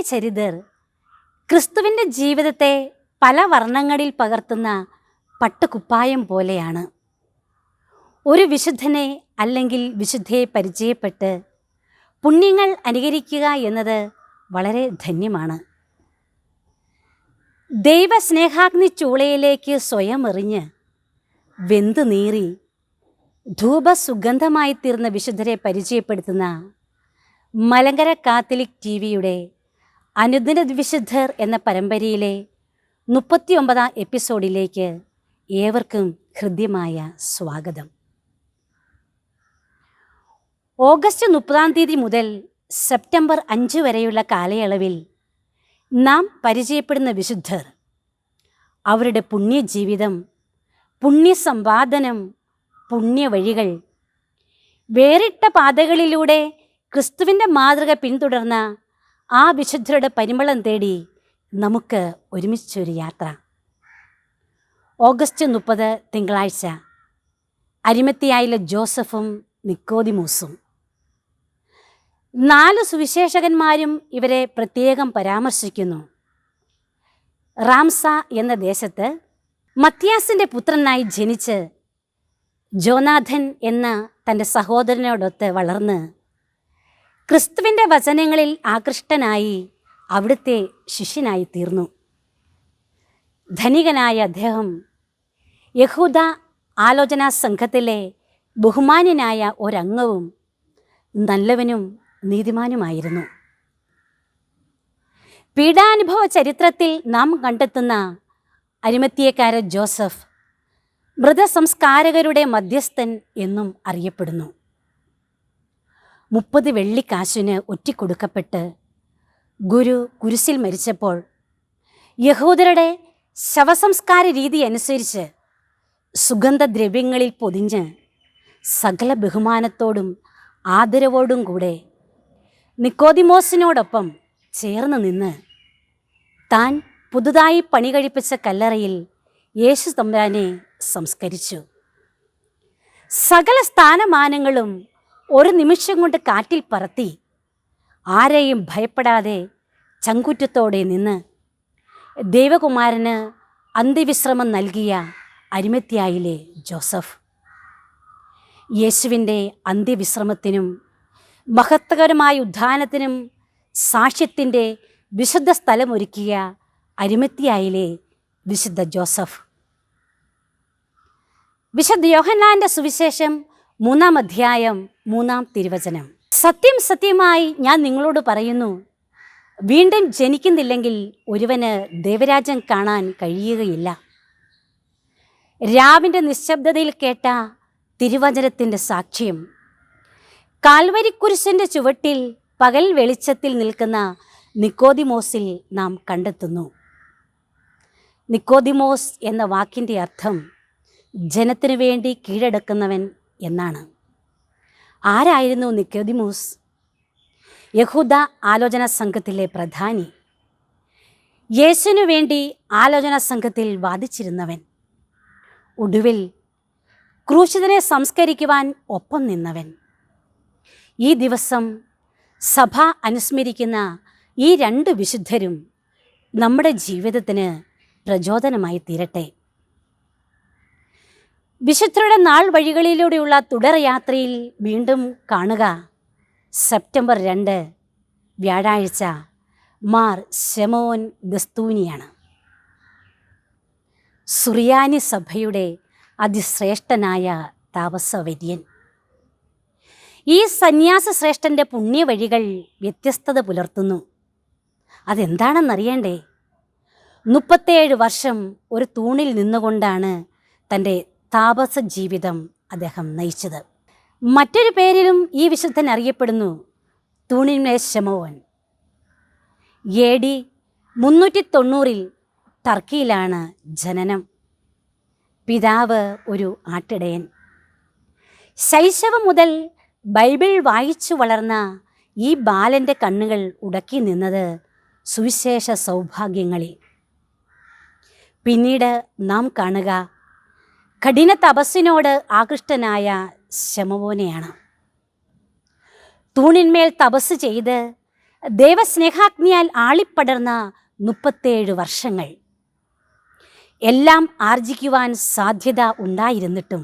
ചരിതർ ക്രിസ്തുവിന്റെ ജീവിതത്തെ പല വർണങ്ങളിൽ പകർത്തുന്ന പട്ടുകുപ്പായം പോലെയാണ്. ഒരു വിശുദ്ധനെ അല്ലെങ്കിൽ വിശുദ്ധയെ പരിചയപ്പെട്ട് പുണ്യങ്ങൾ അനുകരിക്കുക എന്നത് വളരെ ധന്യമാണ്. ദൈവസ്നേഹാഗ്നി ചൂളയിലേക്ക് സ്വയം എറിഞ്ഞ് വെന്തു നീറി ധൂപസുഗന്ധമായി തീർന്ന വിശുദ്ധരെ പരിചയപ്പെടുത്തുന്ന മലങ്കര കാത്തലിക് ടി വിയുടെ അനുദിന വിശുദ്ധർ എന്ന പരമ്പരയിലെ മുപ്പത്തിയൊമ്പതാം എപ്പിസോഡിലേക്ക് ഏവർക്കും ഹൃദ്യമായ സ്വാഗതം. ഓഗസ്റ്റ് മുപ്പതാം തീയതി മുതൽ സെപ്റ്റംബർ അഞ്ച് വരെയുള്ള കാലയളവിൽ നാം പരിചയപ്പെടുന്ന വിശുദ്ധർ അവരുടെ പുണ്യജീവിതം പുണ്യസമ്പാദനം പുണ്യവഴികൾ വേറിട്ട പാതകളിലൂടെ ക്രിസ്തുവിന്റെ മാതൃക പിന്തുടർന്ന ആ വിശുദ്ധരുടെ പരിമളം തേടി നമുക്ക് ഒരുമിച്ചൊരു യാത്ര. ഓഗസ്റ്റ് മുപ്പത് തിങ്കളാഴ്ച. അരിമത്തിയായിലെ ജോസഫും നിക്കോദിമൂസും. നാല് സുവിശേഷകന്മാരും ഇവരെ പ്രത്യേകം പരാമർശിക്കുന്നു. റാംസ എന്ന ദേശത്ത് മത്യാസിന്റെ പുത്രനായി ജനിച്ച് ജോനാഥൻ എന്ന തന്റെ സഹോദരനോടൊത്ത് വളർന്ന് ക്രിസ്തുവിന്റെ വചനങ്ങളിൽ ആകൃഷ്ടനായി അവിടുത്തെ ശിഷ്യനായി തീർന്നു ധനികനായ അദ്ദേഹം യഹൂദ ആലോചനാ സംഘത്തിലെ ബഹുമാന്യനായ ഒരംഗവും നല്ലവനും നീതിമാനുമായിരുന്നു. പീഡാനുഭവ ചരിത്രത്തിൽ നാം കണ്ടെത്തുന്ന അരിമത്തിയക്കാരൻ ജോസഫ് മൃതസംസ്കാരകരുടെ മധ്യസ്ഥൻ എന്നും അറിയപ്പെടുന്നു. മുപ്പത് വെള്ളിക്കാശിന് ഒറ്റിക്കൊടുക്കപ്പെട്ട് ഗുരു കുരിശിൽ മരിച്ചപ്പോൾ യഹൂദരുടെ ശവസംസ്കാര രീതി അനുസരിച്ച് സുഗന്ധദ്രവ്യങ്ങളിൽ പൊതിഞ്ഞ് സകല ബഹുമാനത്തോടും ആദരവോടും കൂടെ നിക്കോതിമോസിനോടൊപ്പം ചേർന്ന് നിന്ന് താൻ പുതുതായി പണി കഴിപ്പിച്ച കല്ലറയിൽ യേശു തമ്പുരാനെ സംസ്കരിച്ചു. സകല സ്ഥാനമാനങ്ങളും ഒരു നിമിഷം കൊണ്ട് കാറ്റിൽ പറത്തി. ആരെയും ഭയപ്പെടാതെ ചങ്കുറ്റത്തോടെ നിന്ന് ദൈവകുമാരന് അന്ത്യവിശ്രമം നൽകിയ അരിമത്യായിലെ ജോസഫ്. യേശുവിന്റെ അന്ത്യവിശ്രമത്തിനും മഹത്വകരമായ ഉദ്ധാനത്തിനും സാക്ഷ്യത്തിന്റെ വിശുദ്ധ സ്ഥലമൊരുക്കിയ അരിമത്തിയായിലെ വിശുദ്ധ ജോസഫ്. വിശുദ്ധ യോഹന്നാന്റെ സുവിശേഷം മൂന്നാം അധ്യായം മൂന്നാം തിരുവചനം. സത്യം സത്യമായി ഞാൻ നിങ്ങളോട് പറയുന്നു. വീണ്ടും ജനിക്കുന്നില്ലെങ്കിൽ ഒരുവന് ദേവരാജ്യം കാണാൻ കഴിയുകയില്ല. രാവിന്റെ നിശബ്ദതയിൽ കേട്ട തിരുവചനത്തിന്റെ സാക്ഷ്യം. കാൽവരിക്കുരിശിന്റെ ചുവട്ടിൽ പകൽ വെളിച്ചത്തിൽ നിൽക്കുന്ന നിക്കോദിമോസിൽ നാം കണ്ടെത്തുന്നു. നിക്കോദിമോസ് എന്ന വാക്കിന്റെ അർത്ഥം ജനത്തിനു വേണ്ടി കീഴടക്കുന്നവൻ എന്നാണ്. ആരായിരുന്നു നിക്കോദിമോസ്? യഹൂദ ആലോചന സംഘത്തിലെ പ്രധാനി. യേശുവിനു വേണ്ടി ആലോചന സംഘത്തിൽ വാദിച്ചിരുന്നവൻ. ഒടുവിൽ ക്രൂശിതനെ സംസ്കരിക്കുവാൻ ഒപ്പം നിന്നവൻ. ഈ ദിവസം സഭ അനുസ്മരിക്കുന്ന ഈ രണ്ട് വിശുദ്ധരും നമ്മുടെ ജീവിതത്തിന് പ്രചോദനമായി തീരട്ടെ. വിശുദ്ധരുടെ നാൾ വഴികളിലൂടെയുള്ള തുടർയാത്രയിൽ വീണ്ടും കാണുക. സെപ്റ്റംബർ രണ്ട് വ്യാഴാഴ്ച മാർ ശമോൻ ഗസ്തൂനിയാണ്. സുറിയാനി സഭയുടെ അതിശ്രേഷ്ഠനായ താപസവര്യൻ ഈ സന്യാസ ശ്രേഷ്ഠന്റെ പുണ്യവഴികൾ വ്യത്യസ്തത പുലർത്തുന്നു. അതെന്താണെന്നറിയണ്ടേ? മുപ്പത്തേഴ് വർഷം ഒരു തൂണിൽ നിന്നുകൊണ്ടാണ് തന്റെ താപസ ജീവിതം അദ്ദേഹം നയിച്ചത്. മറ്റൊരു പേരിലും ഈ വിശുദ്ധൻ അറിയപ്പെടുന്നു തൂണിന്മേ ശമോവൻ. എ ഡി മുന്നൂറ്റി തൊണ്ണൂറിൽ ടർക്കിയിലാണ് ജനനം. പിതാവ് ഒരു ആട്ടിടയൻ. ശൈശവം മുതൽ ബൈബിൾ വായിച്ചു വളർന്ന ഈ ബാലന്റെ കണ്ണുകൾ ഉടക്കി നിന്നത് സുവിശേഷ സൗഭാഗ്യങ്ങളിൽ. പിന്നീട് നാം കാണുക കഠിന തപസ്സിനോട് ആകൃഷ്ടനായ ശമവോനെയാണ്. തൂണിന്മേൽ തപസ് ചെയ്ത് ദേവസ്നേഹാഗ്നിയാൽ ആളിപ്പടർന്ന മുപ്പത്തേഴ് വർഷങ്ങൾ. എല്ലാം ആർജിക്കുവാൻ സാധ്യത ഉണ്ടായിരുന്നിട്ടും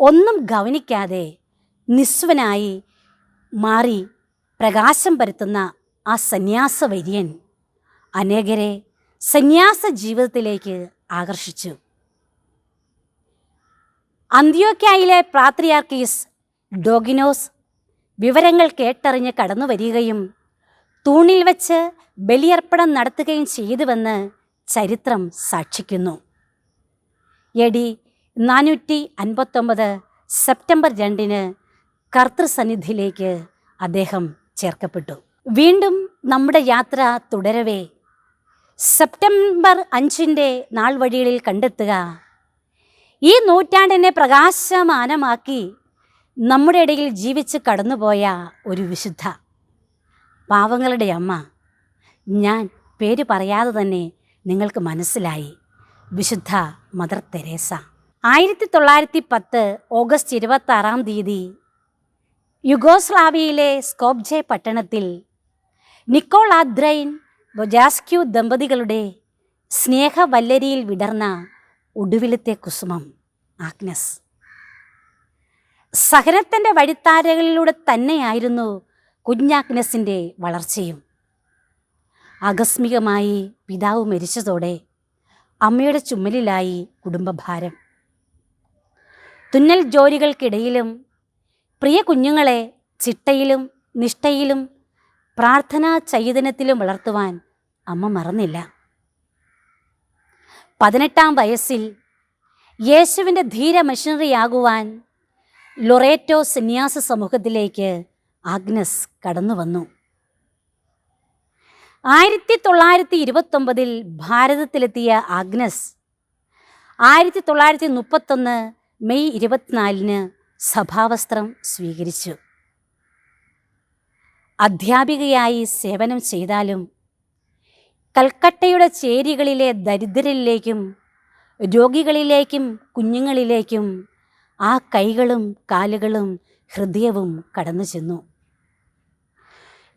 ഒന്നും ഗവനിക്കാതെ നിസ്വനായി മാറി പ്രകാശം പരത്തുന്ന ആ സന്യാസ വര്യൻ അനേകരെ സന്യാസ ജീവിതത്തിലേക്ക് ആകർഷിച്ചു. അന്ത്യോക്യായിലെ പ്രാത്രിയാർക്കീസ് ഡോഗിനോസ് വിവരങ്ങൾ കേട്ടറിഞ്ഞ് കടന്നു വരികയും തൂണിൽ വച്ച് ബലിയർപ്പണം നടത്തുകയും ചെയ്തുവെന്ന് ചരിത്രം സാക്ഷിക്കുന്നു. എ ഡി നാനൂറ്റി അൻപത്തൊമ്പത് സെപ്റ്റംബർ രണ്ടിന് കർത്തൃസന്നിധിയിലേക്ക് അദ്ദേഹം ചേർക്കപ്പെട്ടു. വീണ്ടും നമ്മുടെ യാത്ര തുടരവേ. സെപ്റ്റംബർ അഞ്ചിന്റെ നാൾ വഴികളിൽ കണ്ടെത്തുക ഈ നൂറ്റാണ്ടിനെ പ്രകാശമാനമാക്കി നമ്മുടെ ഇടയിൽ ജീവിച്ച് കടന്നുപോയ ഒരു വിശുദ്ധ പാവങ്ങളുടെ അമ്മ. ഞാൻ പേര് പറയാതെ തന്നെ നിങ്ങൾക്ക് മനസ്സിലായി. വിശുദ്ധ മദർ തെരേസ. ആയിരത്തി തൊള്ളായിരത്തി പത്ത് ഓഗസ്റ്റ് ഇരുപത്തി ആറാം തീയതി യുഗോസ്ലാവിയയിലെ സ്കോബ്ജെ പട്ടണത്തിൽ നിക്കോൾ ആദ്രൈൻ ബൊജാസ്ക്യു ദമ്പതികളുടെ സ്നേഹവല്ലരിയിൽ വിടർന്ന ഒടുവിലത്തെ കുസുമം ആഗ്നസ്. സഹനത്തിന്റെ വഴിത്താരകളിലൂടെ തന്നെയായിരുന്നു കുഞ്ഞാഗ്നസിന്റെ വളർച്ചയും. ആകസ്മികമായി പിതാവ് മരിച്ചതോടെ അമ്മയുടെ ചുമലിലായി കുടുംബഭാരം. തുന്നൽ ജോലികൾക്കിടയിലും പ്രിയ കുഞ്ഞുങ്ങളെ ചിട്ടയിലും നിഷ്ഠയിലും പ്രാർത്ഥനാ ചൈതന്യത്തിലും വളർത്തുവാൻ അമ്മ മറന്നില്ല. പതിനെട്ടാം വയസ്സിൽ യേശുവിന്റെ ധീര മിഷണറിയാകുവാൻ ലൊറേറ്റോ സന്യാസ സമൂഹത്തിലേക്ക് ആഗ്നസ് കടന്നു വന്നു. ആയിരത്തി തൊള്ളായിരത്തി ഇരുപത്തൊമ്പതിൽ ഭാരതത്തിലെത്തിയ ആഗ്നസ് ആയിരത്തി തൊള്ളായിരത്തി മുപ്പത്തൊന്ന് മെയ് ഇരുപത്തിനാലിന് സഭാവസ്ത്രം സ്വീകരിച്ചു. അധ്യാപികയായി സേവനം ചെയ്താലും കൽക്കട്ടയുടെ ചേരികളിലെ ദരിദ്രരിലേക്കും രോഗികളിലേക്കും കുഞ്ഞുങ്ങളിലേക്കും ആ കൈകളും കാലുകളും ഹൃദയവും കടന്നു ചെന്നു.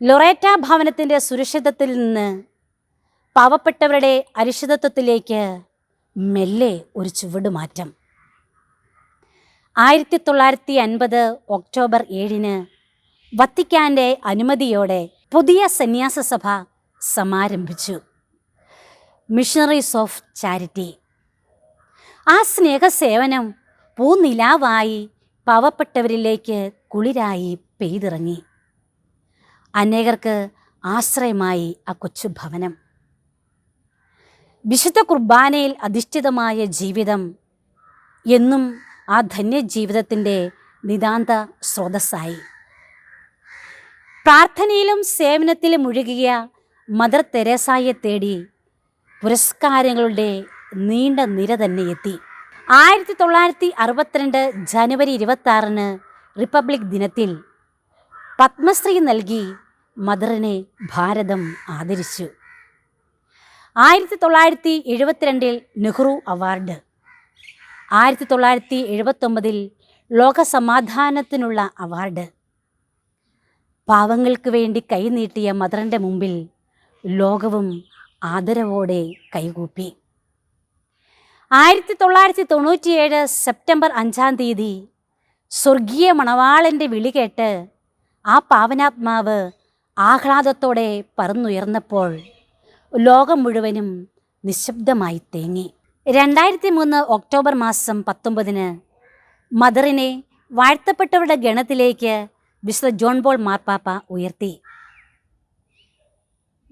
ലൊറേറ്റ ഭവനത്തിന്റെ സുരക്ഷിതത്തിൽ നിന്ന് പാവപ്പെട്ടവരുടെ അരിഷിതത്വത്തിലേക്ക് മെല്ലെ ഒരു ചുവട് മാറ്റം ആയിരത്തി തൊള്ളായിരത്തി അൻപത് ഒക്ടോബർ ഏഴിന് വത്തിക്കാന്റെ അനുമതിയോടെ പുതിയ സന്യാസ സഭ സമാരംഭിച്ചു. മിഷണറീസ് ഓഫ് ചാരിറ്റി ആ സ്നേഹസേവനം പൂനിലാവായി പാവപ്പെട്ടവരിലേക്ക് കുളിരായി പെയ്തിറങ്ങി. അനേകർക്ക് ആശ്രയമായി ആ കൊച്ചു ഭവനം. വിശുദ്ധ കുർബാനയിൽ അധിഷ്ഠിതമായ ജീവിതം എന്നും ആ ധന്യജീവിതത്തിന്റെ നിതാന്ത സ്രോതസ്സായി. പ്രാർത്ഥനയിലും സേവനത്തിലും മുഴുകിയ മദർ തെരേസായെ തേടി പുരസ്കാരങ്ങളുടെ നീണ്ട നിര തന്നെ എത്തി. ആയിരത്തി തൊള്ളായിരത്തി അറുപത്തിരണ്ട് ജനുവരി ഇരുപത്തി റിപ്പബ്ലിക് ദിനത്തിൽ പത്മശ്രീ നൽകി മദറിനെ ഭാരതം ആദരിച്ചു. ആയിരത്തി തൊള്ളായിരത്തി എഴുപത്തിരണ്ടിൽ നെഹ്റു അവാർഡ്. ആയിരത്തി തൊള്ളായിരത്തി എഴുപത്തൊമ്പതിൽ ലോകസമാധാനത്തിനുള്ള അവാർഡ്. പാവങ്ങൾക്ക് വേണ്ടി കൈനീട്ടിയ മദറിന്റെ മുമ്പിൽ ലോകവും ആദരവോടെ കൈകൂപ്പി. ആയിരത്തി തൊള്ളായിരത്തി തൊണ്ണൂറ്റിയേഴ് സെപ്റ്റംബർ അഞ്ചാം തീയതി സ്വർഗീയ മണവാളന്റെ വിളി കേട്ട് ആ പാവനാത്മാവ് ആഹ്ലാദത്തോടെ പറന്നുയർന്നപ്പോൾ ലോകം മുഴുവനും നിശബ്ദമായി തേങ്ങി. രണ്ടായിരത്തി മൂന്ന് ഒക്ടോബർ മാസം പത്തൊമ്പതിന് മദറിനെ വാഴ്ത്തപ്പെട്ടവരുടെ ഗണത്തിലേക്ക് വിശുദ്ധ ജോൺ ബോൾ മാർപ്പാപ്പ ഉയർത്തി.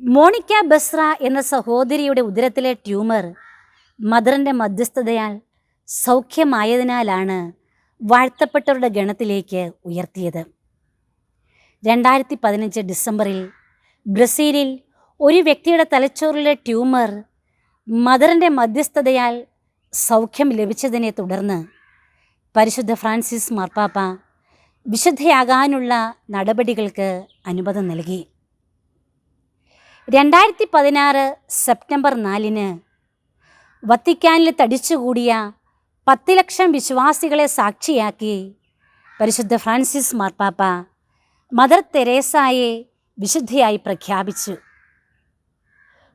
മോണിക്ക ബസ്ര എന്ന സഹോദരിയുടെ ഉദരത്തിലെ ട്യൂമർ മദറിന്റെ മധ്യസ്ഥതയാൽ സൗഖ്യമായതിനാലാണ് വാഴ്ത്തപ്പെട്ടവരുടെ ഗണത്തിലേക്ക് ഉയർത്തിയത്. രണ്ടായിരത്തി പതിനഞ്ച് ഡിസംബറിൽ ബ്രസീലിൽ ഒരു വ്യക്തിയുടെ തലച്ചോറിലെ ട്യൂമർ മദറിന്റെ മധ്യസ്ഥതയാൽ സൗഖ്യം ലഭിച്ചതിനെ തുടർന്ന് പരിശുദ്ധ ഫ്രാൻസിസ് മാർപ്പാപ്പ വിശുദ്ധയാകാനുള്ള നടപടികൾക്ക് അനുമതി നൽകി. രണ്ടായിരത്തി പതിനാറ് സെപ്റ്റംബർ നാലിന് വത്തിക്കാനിൽ തടിച്ചുകൂടിയ പത്ത് ലക്ഷം വിശ്വാസികളെ സാക്ഷിയാക്കി പരിശുദ്ധ ഫ്രാൻസിസ് മാർപ്പാപ്പ മദർ തെരേസായെ വിശുദ്ധയായി പ്രഖ്യാപിച്ചു.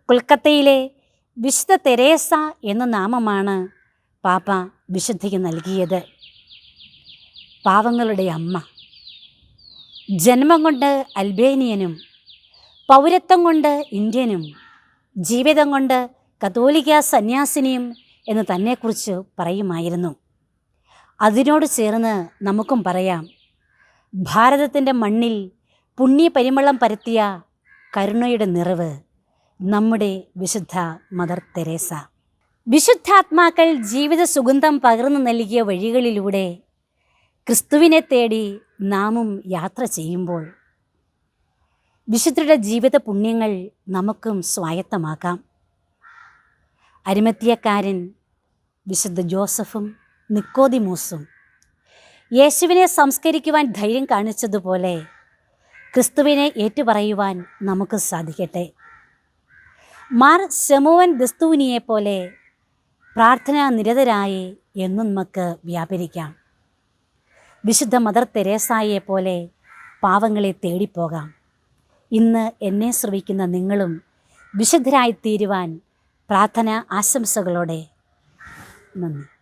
കൊൽക്കത്തയിലെ വിശുദ്ധ തെരേസ എന്ന നാമമാണ് പാപ്പ വിശുദ്ധയ്ക്ക് നൽകിയത്. പാവങ്ങളുടെ അമ്മ. ജന്മം കൊണ്ട് അൽബേനിയനും പൗരത്വം കൊണ്ട് ഇന്ത്യനും ജീവിതം കൊണ്ട് കത്തോലിക്ക സന്യാസിനിയും എന്ന് തന്നെക്കുറിച്ച് പറയുമായിരുന്നു. അതിനോട് ചേർന്ന് നമുക്കും പറയാം. ഭാരതത്തിന്റെ മണ്ണിൽ പുണ്യപരിമളം പരത്തിയ കരുണയുടെ നിറവ് നമ്മുടെ വിശുദ്ധ മദർ തെരേസ. വിശുദ്ധാത്മാക്കൾ ജീവിത സുഗന്ധം പകർന്നു നൽകിയ വഴികളിലൂടെ ക്രിസ്തുവിനെ തേടി നാമും യാത്ര ചെയ്യുമ്പോൾ വിശുദ്ധരുടെ ജീവിത പുണ്യങ്ങൾ നമുക്കും സ്വായത്തമാക്കാം. അരിമത്തിയക്കാരൻ വിശുദ്ധ ജോസഫും നിക്കോദിമൂസും യേശുവിനെ സംസ്കരിക്കുവാൻ ധൈര്യം കാണിച്ചതുപോലെ ക്രിസ്തുവിനെ ഏറ്റുപറയുവാൻ നമുക്ക് സാധിക്കട്ടെ. മാർ ശമോവൻ ദസ്തൂനിയെ പോലെ പ്രാർത്ഥനാ നിരതരായി എന്നും നമുക്ക് വ്യാപരിക്കാം. വിശുദ്ധ മദർ തെരേസായെ പോലെ പാവങ്ങളെ തേടിപ്പോകാം. ഇന്ന് എന്നെ ശ്രവിക്കുന്ന നിങ്ങളും വിശുദ്ധരായിത്തീരുവാൻ പ്രാർത്ഥന ആശംസകളോടെ നന്ദി.